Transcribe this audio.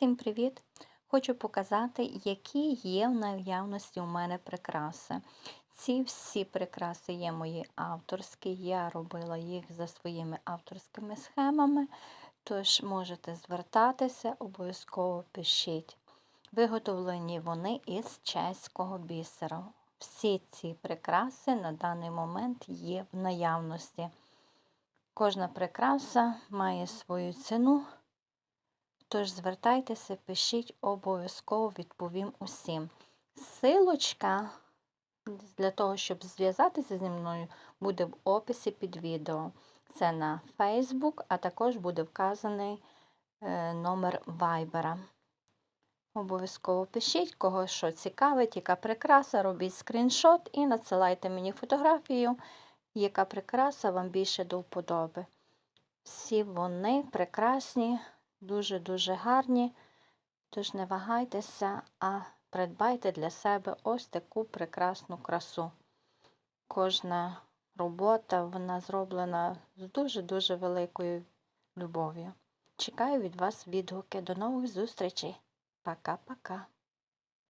Всім привіт! Хочу показати, які є в наявності у мене прикраси. Ці всі прикраси є мої авторські. Я робила їх за своїми авторськими схемами, тож можете звертатися, обов'язково пишіть. Виготовлені вони із чеського бісеру. Всі ці прикраси на даний момент є в наявності. Кожна прикраса має свою ціну. Тож звертайтеся, пишіть, обов'язково відповім усім. Силочка для того, щоб зв'язатися зі мною, буде в описі під відео. Це на Facebook, а також буде вказаний е, номер Viber. Обов'язково пишіть, кого що цікавить, яка прикраса, робіть скріншот і надсилайте мені фотографію, яка прикраса вам більше до вподоби. Всі вони прекрасні дуже-дуже гарні. Тож не вагайтеся, а придбайте для себе ось таку прекрасну красу. Кожна робота вона зроблена з дуже-дуже великою любов'ю. Чекаю від вас відгуки. До нових зустрічей. Пока-пока.